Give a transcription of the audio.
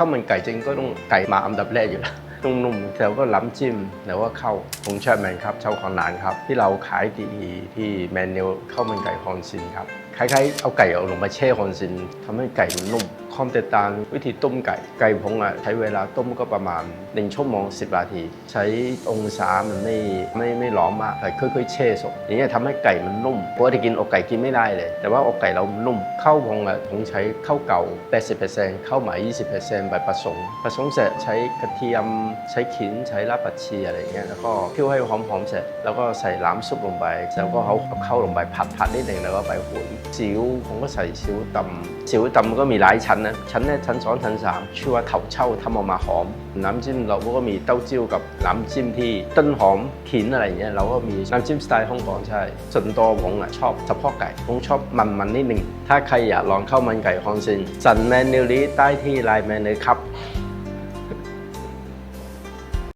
ข้าวมันไก่จริงก็ต้องไก่มาอันดับแรกอยู่แล้วนุ่มๆแล้วก็ล้ำจิ้มแต่ว่าเข้าผมชอบแมนครับชาวของนานครับ ที่เราขายดีที่แมนเนลข้าวมันไก่ฮอนซินครับคล้ายๆเอาไก่เอาลงมาแช่ฮอนซินทำให้ไก่มันนุ่มความแตกต่างวิธีต้มไก่ ไก่ผมอะใช้เวลาต้มก็ประมาณ1ชั่วโมง10นาที ใช้องศามันไม่ไม่ไม่ร้อนมากแต่ค่อยๆแช่สุกอย่างเงี้ยทำให้ไก่มันนุ่มปกติกินอกไก่กินไม่ได้เลย แต่ว่าอกไก่เรานุ่มข้าวผมอะผมใช้ข้าวเก่า 80%ข้าวใหม่ 20%ไปผสมผสมเสร็จใช้กระเทียมใช้ขิงใช้รากผักชีอะไรเงี้ยแล้วก็เคี่ยวให้หอมๆเสร็จ แล้วก็ใส่น้ำซุปลงไปแล้วก็เอาเข้าลงไปผัดผัดนิดหนึ่งแล้วก็ไปหุงซีอิ๊วผมก็ใส่ซิวตำซิวตำก็มีหลายชั้นนะชั้นแรกชั้นสองชั้นสามชื่อว่าเถาเช่าทำออกมาหอม น้ำจิ้มเราก็มีเต้าเจี้ยวกับน้ำจิ้มที่ต้นหอมขิงอะไรเงี้ยเราก็มีน้ำจิ้มสไตล์ฮ่องกงใช่ ส่วนตัวผมอะชอบเฉพาะไก่ผมชอบมันมันๆนิดหนึ่งถ้าใครอยากลองข้าวมันไก่ฮองซินสั่งเมนูนี้ใต้ที่ไลน์แมนเลยครับ